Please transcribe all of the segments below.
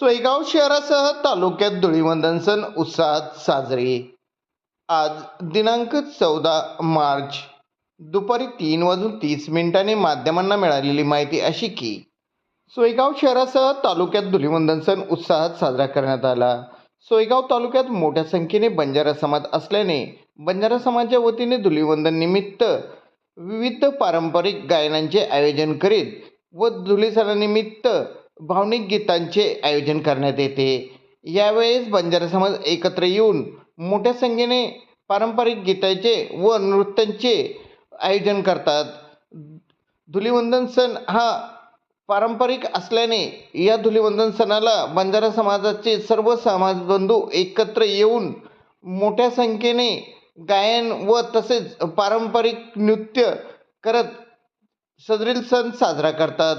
सोयगाव शहरासह तालुक्यात धुळीवंदन सण उत्साहात साजरे. आज दिनांक चौदा मार्च. दुपारी तीन वाजून तीस मिनिटांनी माध्यमांना मिळालेली माहिती अशी की सोयगाव शहरासह तालुक्यात धुलीवंदन सण उत्साहात साजरा करण्यात आला. सोयगाव तालुक्यात मोठ्या संख्येने बंजारा समाज असल्याने बंजारा समाजाच्या वतीने धुलीवंदन निमित्त विविध पारंपरिक गायनांचे आयोजन करीत व धुली सणानिमित्त भावनिक गीतांचे आयोजन करण्यात येते. यावेळेस बंजारा समाज एकत्र येऊन मोठ्या संख्येने पारंपरिक गीताचे व नृत्यांचे आयोजन करतात. धुलीवंदन सण हा पारंपरिक असल्याने या धुलीवंदन सणाला बंजारा समाजाचे सर्व समाजबंधू एकत्र येऊन मोठ्या संख्येने गायन व तसेच पारंपरिक नृत्य करत सदरील सण साजरा करतात.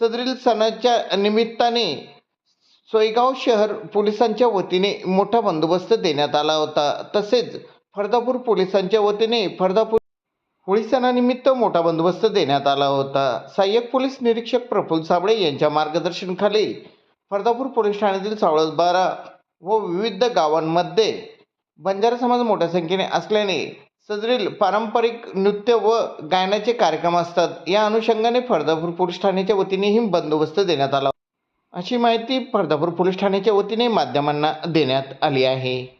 सदरील सणाच्या निमित्ताने सोयगाव शहर पोलिसांच्या वतीने मोठा बंदोबस्त देण्यात आला होता. तसेच फरदापूर पोलिसांच्या वतीने फरदापूर होळी सणानिमित्त मोठा बंदोबस्त देण्यात आला होता. सहाय्यक पोलीस निरीक्षक प्रफुल्ल साबळे यांच्या मार्गदर्शनाखाली फरदापूर पोलीस ठाण्यातील सावळबारा व विविध गावांमध्ये बंजारा समाज मोठ्या संख्येने असल्याने सदरील पारंपरिक नृत्य व गायनाचे कार्यक्रम असतात. या अनुषंगाने फर्दापूर पोलीस ठाण्याच्या वतीनेही बंदोबस्त देण्यात आला. अशी माहिती फर्दापूर पोलीस ठाण्याच्या वतीने माध्यमांना देण्यात आली आहे.